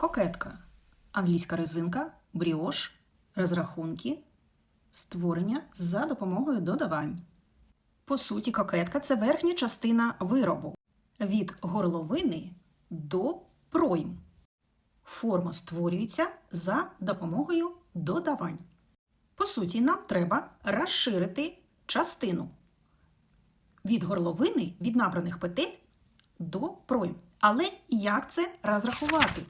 Кокетка. Англійська резинка, бріош, розрахунки, створення за допомогою додавань. По суті, кокетка це верхня частина виробу від горловини до пройм. Форма створюється за допомогою додавань. По суті, нам треба розширити частину від горловини від набраних петель до пройм. Але як це розрахувати?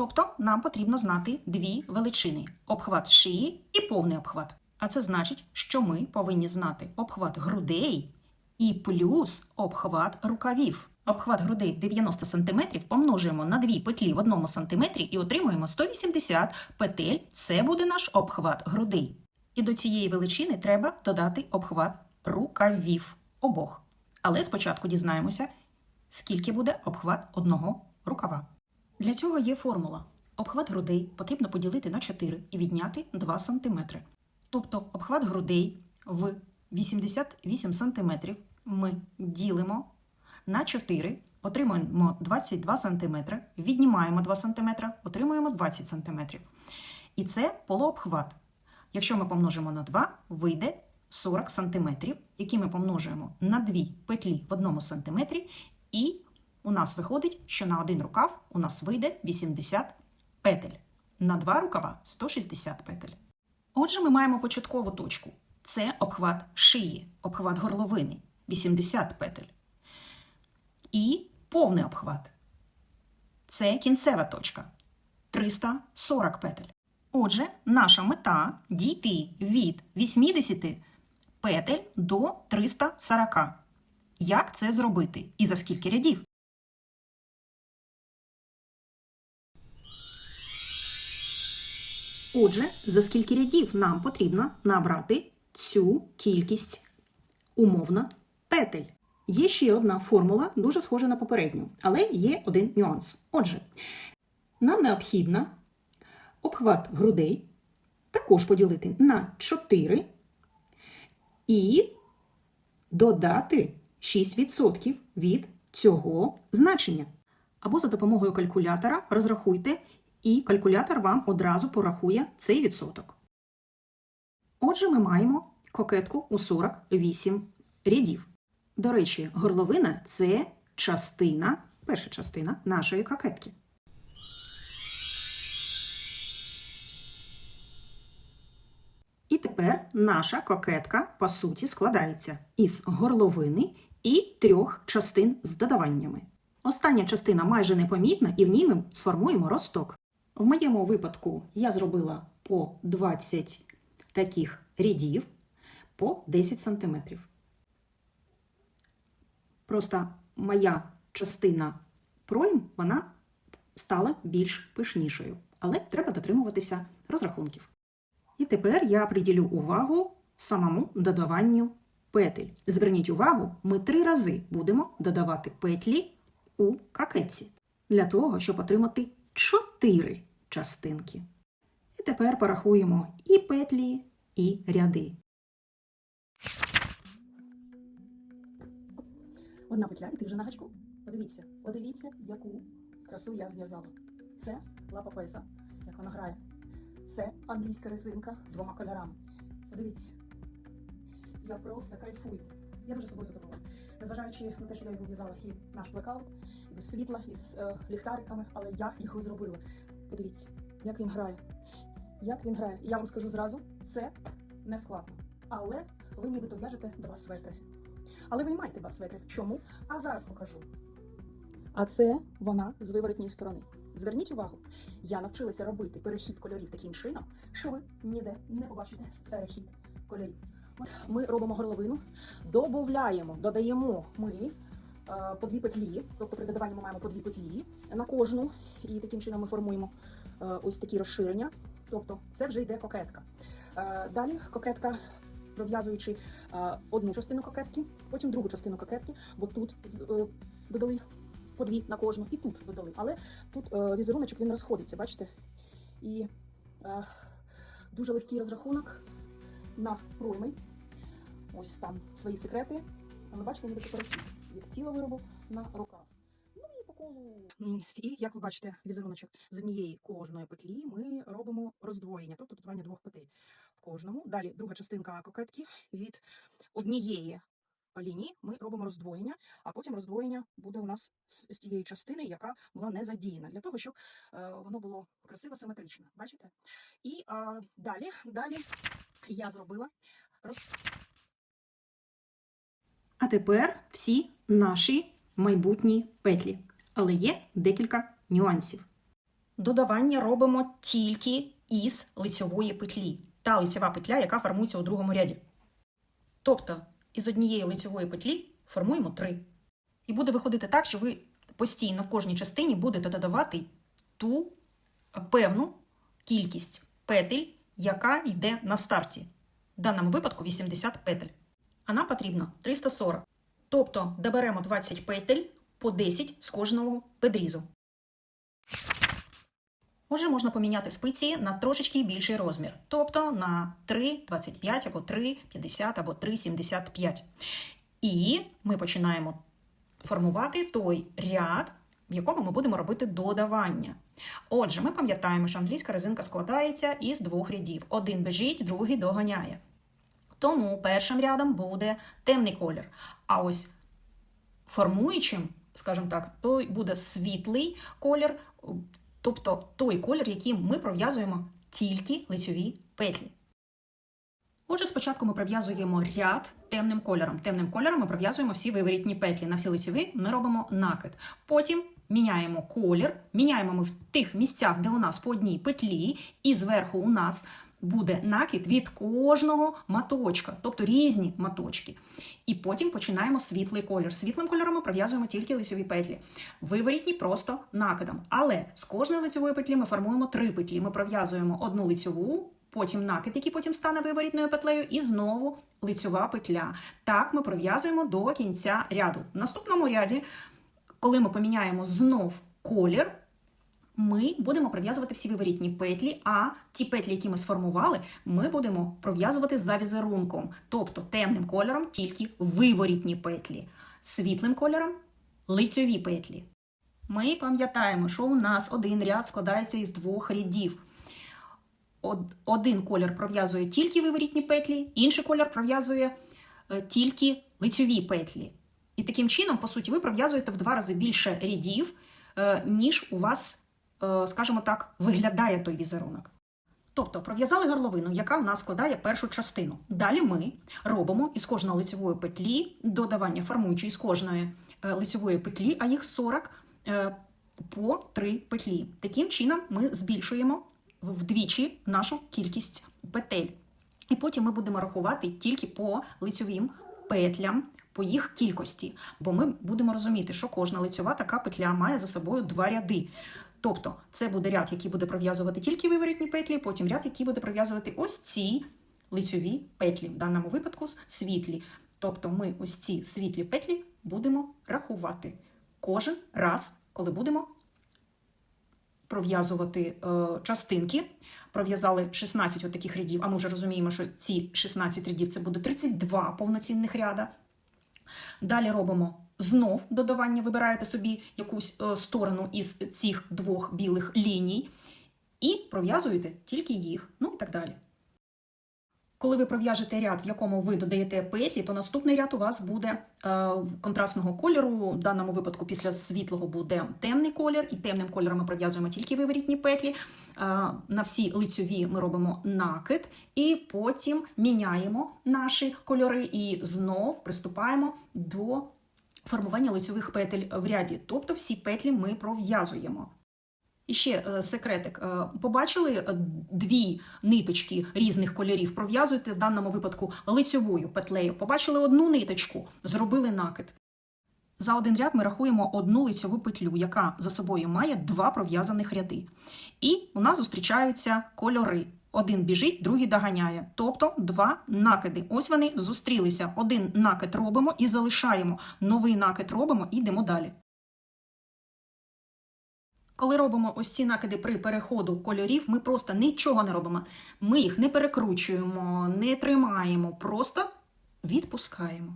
Тобто нам потрібно знати дві величини: обхват шиї і повний обхват. А це значить, що ми повинні знати обхват грудей і плюс обхват рукавів. Обхват грудей в 90 см помножуємо на дві петлі в 1 см і отримуємо 180 петель. Це буде наш обхват грудей. І до цієї величини треба додати обхват рукавів обох. Але спочатку дізнаємося, скільки буде обхват одного рукава. Для цього є формула. Обхват грудей потрібно поділити на 4 і відняти 2 см. Тобто обхват грудей в 88 см ми ділимо на 4, отримуємо 22 см, віднімаємо 2 см, отримуємо 20 см. І це полуобхват. Якщо ми помножимо на 2, вийде 40 см, які ми помножуємо на 2 петлі в 1 см, і у нас виходить, що на один рукав у нас вийде 80 петель. На два рукава 160 петель. Отже, ми маємо початкову точку. Це обхват шиї, обхват горловини 80 петель. І повний обхват. Це кінцева точка 340 петель. Отже, наша мета дійти від 80 петель до 340. Як це зробити? І за скільки рядів? Отже, за скільки рядів нам потрібно набрати цю кількість умовно петель. Є ще одна формула, дуже схожа на попередню, але є один нюанс. Отже, нам необхідно обхват грудей також поділити на 4 і додати 6% від цього значення. Або за допомогою калькулятора розрахуйте, і калькулятор вам одразу порахує цей відсоток. Отже, ми маємо кокетку у 48 рядів. До речі, горловина це частина, перша частина нашої кокетки. І тепер наша кокетка, по суті, складається із горловини і трьох частин з додаваннями. Остання частина майже непомітна, і в ній ми сформуємо росток. В моєму випадку я зробила по 20 таких рядів по 10 см. Просто моя частина пройм вона стала більш пишнішою, але треба дотримуватися розрахунків. І тепер я приділю увагу самому додаванню петель. Зверніть увагу, ми три рази будемо додавати петлі у какетці для того, щоб отримати чотири частинки. І тепер порахуємо і петлі, і ряди. Одна петля, і ти вже на гачку. Подивіться, подивіться, яку красу я зв'язала. Це лапа песа, як вона грає. Це англійська резинка двома кольорами. Подивіться. Я просто кайфую. Я дуже собою задоволена. Незважаючи на те, що я його в'язала і наш блекаут, світла, із е, ліхтариками, але я його зробила. Подивіться, як він грає. Як він грає. Я вам скажу зразу, це не складно. Але ви нібито в'яжете два светри. Але ви маєте два светри. Чому? А зараз покажу. А це вона з виворотньої сторони. Зверніть увагу, я навчилася робити перехід кольорів таким чином, що ви ніде не побачите перехід кольорів. Ми робимо горловину, додаємо, додаємо ми по дві петлі, тобто при додаванні ми маємо по дві петлі на кожну, і таким чином ми формуємо е, ось такі розширення. Тобто це вже йде кокетка. Е, Далі кокетка, пров'язуючи е, одну частину кокетки, потім другу частину кокетки, бо тут е, додали по дві на кожну, і тут додали. Але тут е, візеруночок він розходиться, бачите? І е, дуже легкий розрахунок на пройми. Ось там свої секрети. Але бачите, ніби таке від тіла виробу на рукав. Ну і по колу. І як ви бачите, візеруночок з однієї кожної петлі ми робимо роздвоєння, тобто додавання двох петель в кожному. Далі друга частинка кокетки від однієї лінії ми робимо роздвоєння, а потім роздвоєння буде у нас з, з тієї частини, яка була не задіяна, для того, щоб е, воно було красиво симетрично. Бачите? І а, далі, далі я зробила роз... А тепер всі наші майбутні петлі. Але є декілька нюансів. Додавання робимо тільки із лицьової петлі. Та лицьова петля, яка формується у другому ряді. Тобто із однієї лицьової петлі формуємо три. І буде виходити так, що ви постійно в кожній частині будете додавати ту певну кількість петель, яка йде на старті. В даному випадку 80 петель. А нам потрібно 340. Тобто доберемо 20 петель по 10 з кожного педрізу. Отже, можна поміняти спиці на трошечки більший розмір, тобто на 3,25 або 3,50 або 3,75. І ми починаємо формувати той ряд, в якому ми будемо робити додавання. Отже, ми пам'ятаємо, що англійська резинка складається із двох рядів: один біжить, другий доганяє. Тому першим рядом буде темний колір. А ось формуючим, скажімо так, той буде світлий колір, тобто той колір, яким ми пров'язуємо тільки лицьові петлі. Отже, спочатку ми пров'язуємо ряд темним кольором. Темним кольором ми пров'язуємо всі виворітні петлі. На всі лицьові ми робимо накид. Потім міняємо колір, міняємо ми в тих місцях, де у нас по одній петлі, і зверху у нас буде накид від кожного маточка, тобто різні маточки. І потім починаємо світлий колір. Світлим кольором ми пров'язуємо тільки лицьові петлі. Виворітні просто накидом. Але з кожної лицьової петлі ми формуємо три петлі. Ми пров'язуємо одну лицьову, потім накид, який потім стане виворітною петлею, і знову лицьова петля. Так ми пров'язуємо до кінця ряду. В наступному ряді, коли ми поміняємо знов колір, ми будемо пров'язувати всі виворітні петлі, а ті петлі, які ми сформували, ми будемо пров'язувати за візерунком, тобто темним кольором тільки виворітні петлі, світлим кольором лицьові петлі. Ми пам'ятаємо, що у нас один ряд складається із двох рядів. Один колір пров'язує тільки виворітні петлі, інший колір пров'язує е, тільки лицьові петлі. І таким чином, по суті, ви пров'язуєте в два рази більше рядів, е, ніж у вас скажімо так, виглядає той візерунок. Тобто пров'язали горловину, яка в нас складає першу частину. Далі ми робимо із кожної лицевої петлі додавання формуючої з кожної е, лицевої петлі, а їх 40 е, по 3 петлі. Таким чином ми збільшуємо вдвічі нашу кількість петель. І потім ми будемо рахувати тільки по лицьовим петлям, по їх кількості. Бо ми будемо розуміти, що кожна лицьова така петля має за собою два ряди. Тобто це буде ряд, який буде пров'язувати тільки виворітні петлі, потім ряд, який буде пров'язувати ось ці лицьові петлі, в даному випадку світлі. Тобто ми ось ці світлі петлі будемо рахувати кожен раз, коли будемо пров'язувати е, частинки. Пров'язали 16 от таких рядів, а ми вже розуміємо, що ці 16 рядів це буде 32 повноцінних ряда. Далі робимо знов додавання, вибираєте собі якусь е, сторону із цих двох білих ліній і пров'язуєте тільки їх, ну і так далі. Коли ви пров'яжете ряд, в якому ви додаєте петлі, то наступний ряд у вас буде е, контрастного кольору. В даному випадку після світлого буде темний колір, і темним кольором ми пров'язуємо тільки виворітні петлі. Е, на всі лицьові ми робимо накид, і потім міняємо наші кольори і знов приступаємо до формування лицьових петель в ряді. Тобто всі петлі ми пров'язуємо. І ще е, секретик. Е, Побачили е, дві ниточки різних кольорів, пров'язуєте в даному випадку лицьовою петлею. Побачили одну ниточку, зробили накид. За один ряд ми рахуємо одну лицьову петлю, яка за собою має два пров'язаних ряди. І у нас зустрічаються кольори. Один біжить, другий доганяє. Тобто два накиди. Ось вони зустрілися. Один накид робимо і залишаємо. Новий накид робимо і йдемо далі. Коли робимо ось ці накиди при переходу кольорів, ми просто нічого не робимо. Ми їх не перекручуємо, не тримаємо, просто відпускаємо.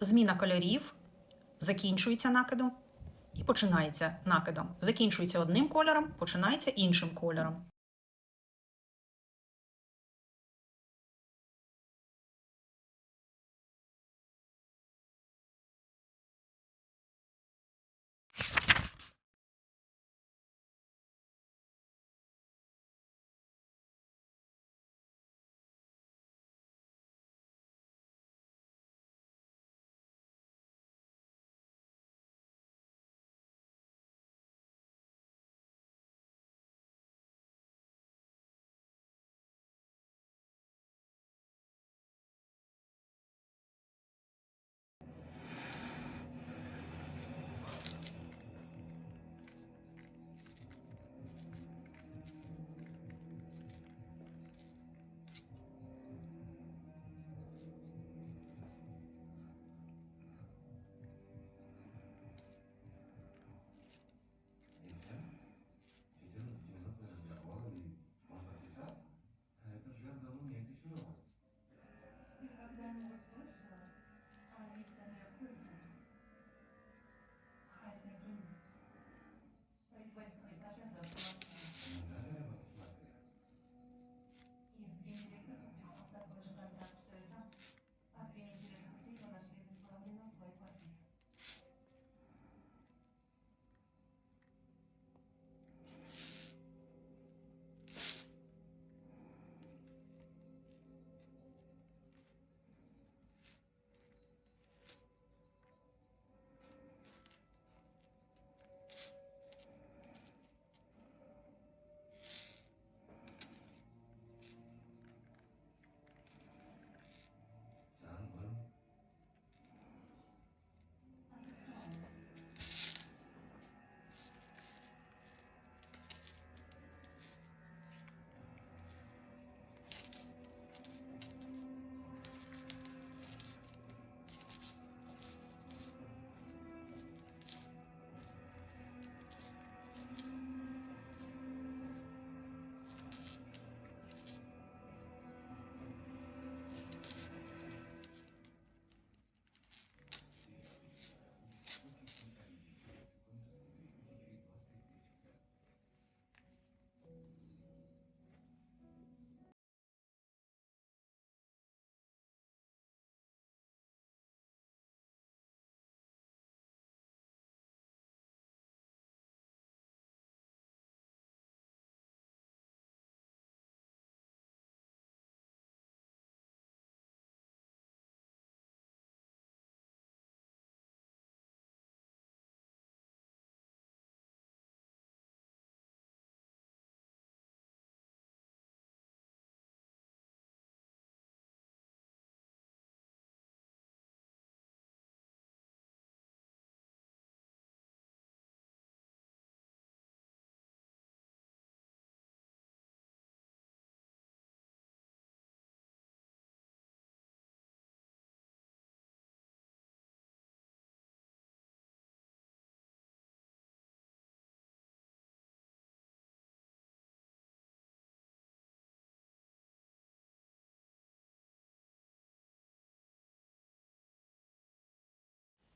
Зміна кольорів закінчується накидом і починається накидом. Закінчується одним кольором, починається іншим кольором.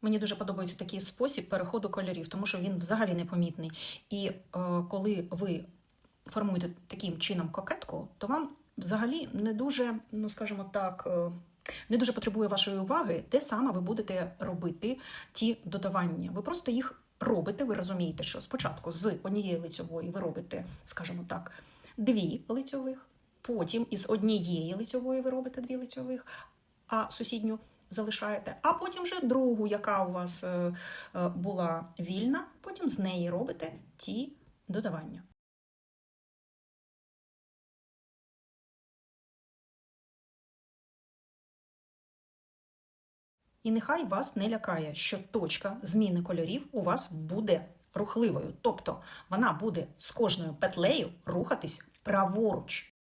Мені дуже подобається такий спосіб переходу кольорів, тому що він взагалі непомітний. І е, коли ви формуєте таким чином кокетку, то вам взагалі не дуже, ну скажімо так, е, не дуже потребує вашої уваги, де саме ви будете робити ті додавання. Ви просто їх робите. Ви розумієте, що спочатку з однієї лицьової ви робите, скажімо так, дві лицьових, потім із однієї лицьової ви робите дві лицьових, а сусідню залишаєте, а потім вже другу, яка у вас е, е, була вільна, потім з неї робите ті додавання. І нехай вас не лякає, що точка зміни кольорів у вас буде рухливою, тобто вона буде з кожною петлею рухатись праворуч.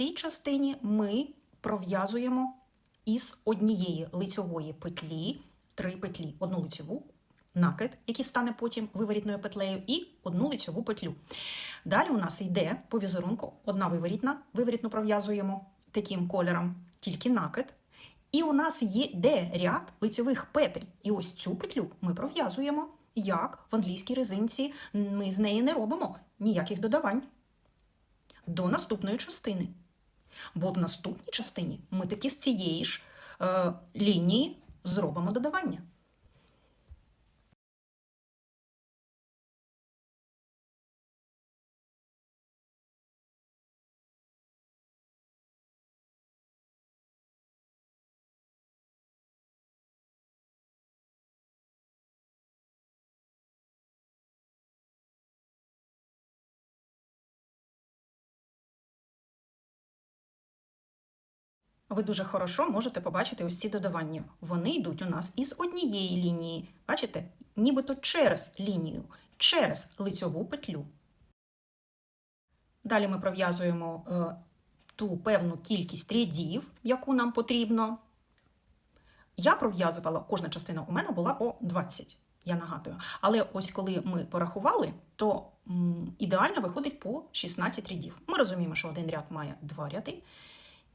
Цій частині ми пров'язуємо із однієї лицьової петлі три петлі: одну лицьову, накид, який стане потім виворітною петлею, і одну лицьову петлю. Далі у нас йде по візерунку одна виворітна, виворітну пров'язуємо таким кольором, тільки накид. І у нас є де ряд лицьових петель. І ось цю петлю ми пров'язуємо, як в англійській резинці. Ми з неї не робимо ніяких додавань. До наступної частини. Бо в наступній частині ми таки з цієї ж е, лінії зробимо додавання. Ви дуже хорошо можете побачити ось ці додавання. Вони йдуть у нас із однієї лінії. Бачите? Нібито через лінію, через лицьову петлю. Далі ми пров'язуємо е, ту певну кількість рядів, яку нам потрібно. Я пров'язувала, кожна частина у мене була по 20, я нагадую. Але ось коли ми порахували, то м, ідеально виходить по 16 рядів. Ми розуміємо, що один ряд має два ряди.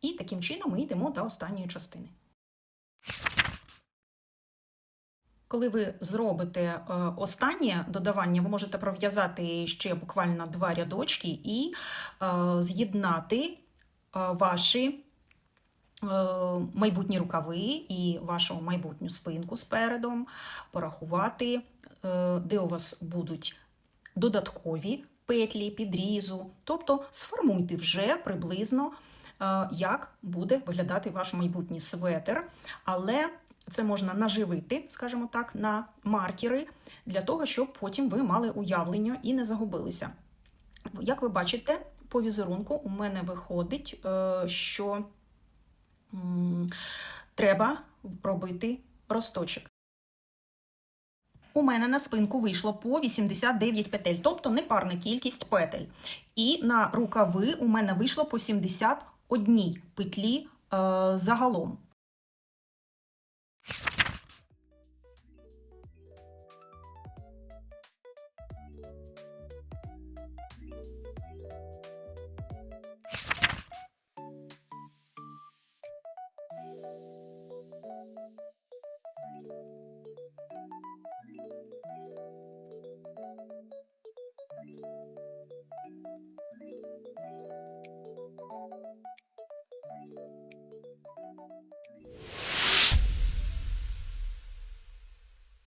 І таким чином ми йдемо до останньої частини. Коли ви зробите е, останнє додавання, ви можете пров'язати ще буквально два рядочки і е, з'єднати е, ваші майбутні рукави і вашу майбутню спинку спередом, порахувати, де у вас будуть додаткові петлі підрізу. Тобто сформуйте вже приблизно як буде виглядати ваш майбутній светр, але це можна наживити, скажімо так, на маркери для того, щоб потім ви мали уявлення і не загубилися. Як ви бачите, по візерунку у мене виходить, е, що треба робити росточок. У мене на спинку вийшло по 89 петель, тобто непарна кількість петель. І на рукави у мене вийшло по одній петлі е, загалом. Thank you.